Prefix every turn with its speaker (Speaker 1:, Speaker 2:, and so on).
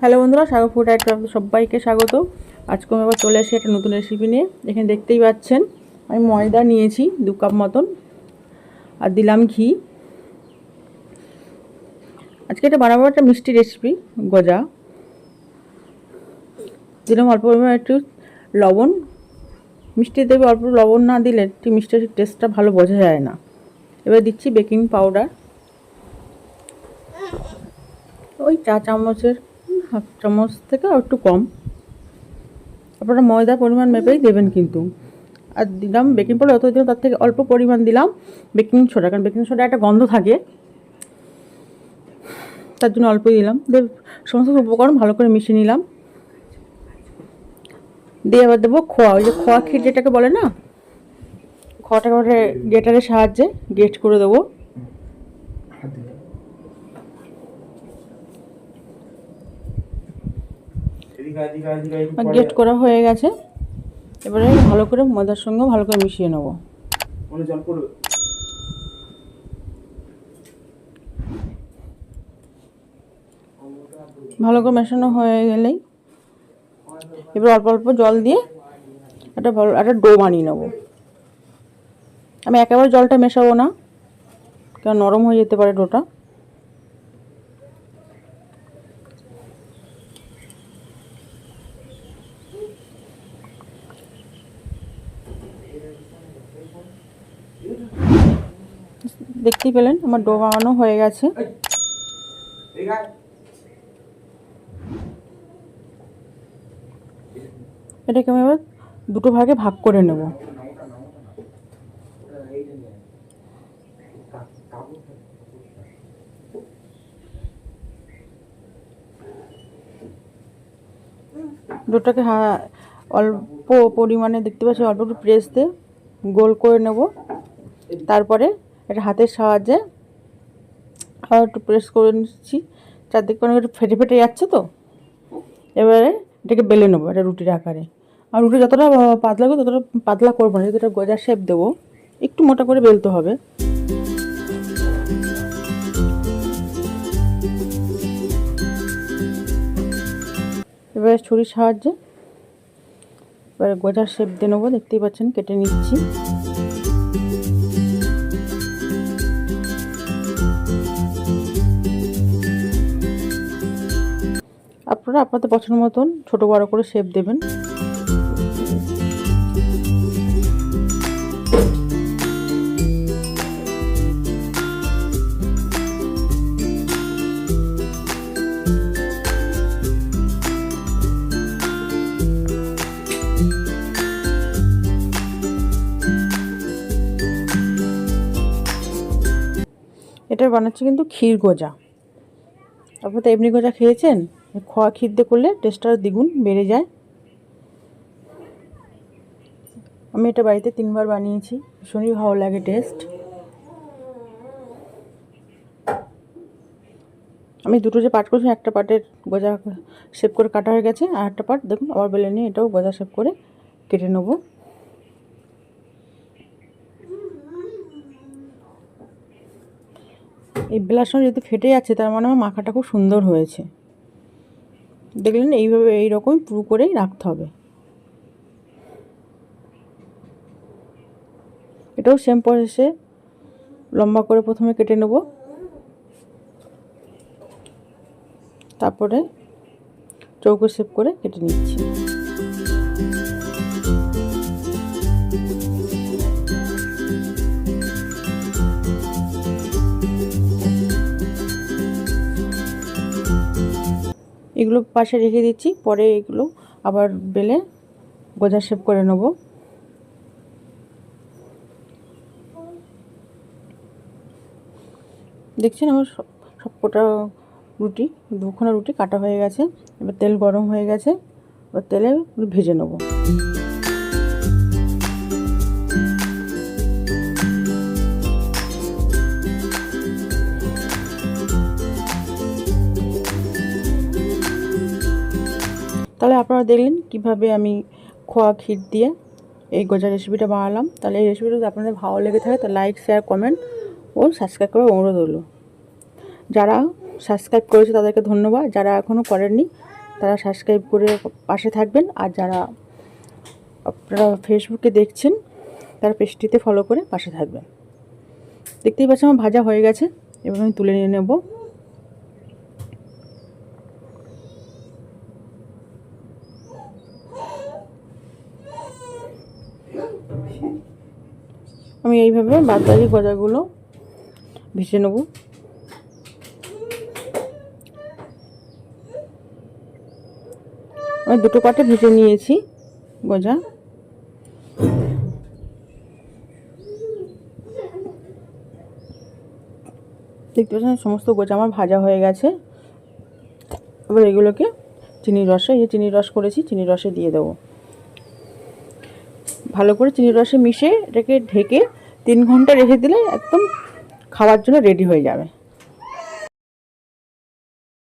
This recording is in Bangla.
Speaker 1: হ্যালো বন্ধুরা, সাগর ফুড আইটেম সবাইকে স্বাগত। আজকে আমি আবার চলে এসেছি একটা নতুন রেসিপি নিয়ে। এখানে দেখতেই পাচ্ছেন, আমি ময়দা নিয়েছি দু কাপ মতন, আর দিলাম ঘি। আজকে এটা বানাবো একটা মিষ্টি রেসিপি গজা। দিলাম অল্প পরিমাণে একটু লবণ মিষ্টি দেবে, অল্প লবণ না দিলে ঠিক মিষ্টির টেস্টটা ভালো বোঝা যায় না। এবার দিচ্ছি বেকিং পাউডার ওই চা চামচের হাফ চামচ থেকে একটু কম। আপনারা ময়দার পরিমাণ মেপেই দেবেন কিন্তু। আর দিলাম বেকিং পাউডার অত দিলাম তার থেকে অল্প পরিমাণ দিলাম বেকিং সোডা কারণ বেকিং সোডা একটা গন্ধ থাকে। তার জন্য অল্পই দিলাম। সমস্ত উপকরণ ভালো করে মিশিয়ে নিলাম। দিয়ে আবার দেবো খোয়া। ওই যে খোয়া ক্ষীর যেটাকে বলে না? খোয়াটাকে এবারে গেটারের সাহায্যে গ্রেট করে দেবো। গ্রেট করা হয়ে গেছে। এবারে ভালো করে ময়দার সঙ্গে ভালো করে মিশিয়ে নেব। ভালো করে মেশানো হয়ে গেলেই এবার অল্প অল্প জল দিয়ে একটা ভালো একটা ডো বানিয়ে নেব। আমি একেবারে জলটা মেশাবো না কারণ নরম হয়ে যেতে পারে ডোটা। দেখতেই পেলেন, আমার ডো বানানো হয়ে গেছে। এটাকে আমি এবার দুটো ভাগে ভাগ করে নেব। দুটোকে হ্যাঁ অল্প পরিমাণে দেখতে পাচ্ছি, অল্প একটু প্রেস দিয়ে গোল করে নেব। তারপরে এটা হাতের সাহায্যে আর একটু প্রেস করে নিচ্ছি। চারদিকে অনেক একটু ফেটে ফেটে যাচ্ছে তো। এবারে এটাকে বেলে নেব এটা রুটির আকারে। আর রুটি যতটা পাতলা করব ততটা পাতলা করব না, যেহেতু এটা গজার শেপ দেবো। একটু মোটা করে বেলতে হবে। এবার ছুরির সাহায্যে এবার গজার শেপ দিয়ে নেব, দেখতেই পাচ্ছেন, কেটে নিচ্ছি। আপনারা আপনাদের পছন্দ মতন ছোটো বড়ো করে শেপ দেবেন। এটা বানাচ্ছি কিন্তু ক্ষীর গজা। আপনার তো এমনি গজা খেয়েছেন? খোয়া দিয়ে করলে টেস্টটা দ্বিগুণ বেড়ে যায়। আমি এটা বাড়িতে তিনবার বানিয়েছি। ভীষণই ভালো লাগে টেস্ট আমি দুটো যে পাট করেছি, একটা পাটের গজা শেপ করে কাটা হয়ে গেছে, আর একটা পাট দেখুন আবার বেলে নিয়ে এটাও গজা শেপ করে কেটে নেব। এই বেলার সময় যদি ফেটে যাচ্ছে, তার মানে আমার মাখাটা খুব সুন্দর হয়েছে। দেখলেন এইভাবে এইরকম পুরো করেই রাখতে হবে। এটাও সেম প্রসেসে লম্বা করে প্রথমে কেটে নেব। তারপরে চৌকো শেপ করে কেটে নিচ্ছি। এগুলো পাশে রেখে দিচ্ছি, পরে এগুলো আবার বেলে গোজা শেপ করে নেব। দেখছেন আমার সব সবকটা রুটি, দুখানা রুটি কাটা হয়ে গেছে, এবার তেল গরম হয়ে গেছে, এবার তেলে ভেজে নেব। তাহলে আপনারা দেখলেন কীভাবে আমি খোয়া ক্ষীর দিয়ে এই গজা রেসিপিটা বানালাম। তাহলে এই রেসিপিটা যদি আপনাদের ভালো লেগে থাকে, তাহলে লাইক শেয়ার কমেন্ট ও সাবস্ক্রাইব করে অনুরোধ হলো যারা সাবস্ক্রাইব করেছে তাদেরকে ধন্যবাদ। যারা এখনও করেননি, তারা সাবস্ক্রাইব করে পাশে থাকবেন। আর যারা আপনারা ফেসবুকে দেখছেন, তারা পেজটিতে ফলো করে পাশে থাকবেন। দেখতেই পাচ্ছেন আমার ভাজা হয়ে গেছে। এবার আমি তুলে নিয়ে নেব। আমি এইভাবে বাদবাকি গজাগুলো ভেজে নেব। আমি দুটো পাটে ভেজে নিয়েছি গজা। দেখতে পাচ্ছেন সমস্ত গোজা আমার ভাজা হয়ে গেছে। এবার এগুলোকে চিনির রসে, এই চিনির রস করেছি, চিনির রসে দিয়ে দেবো। ভালো করে চিনির রসে মিশিয়ে এটাকে ঢেকে তিন ঘণ্টা রেখে দিলে একদম খাওয়ার জন্য রেডি হয়ে যাবে।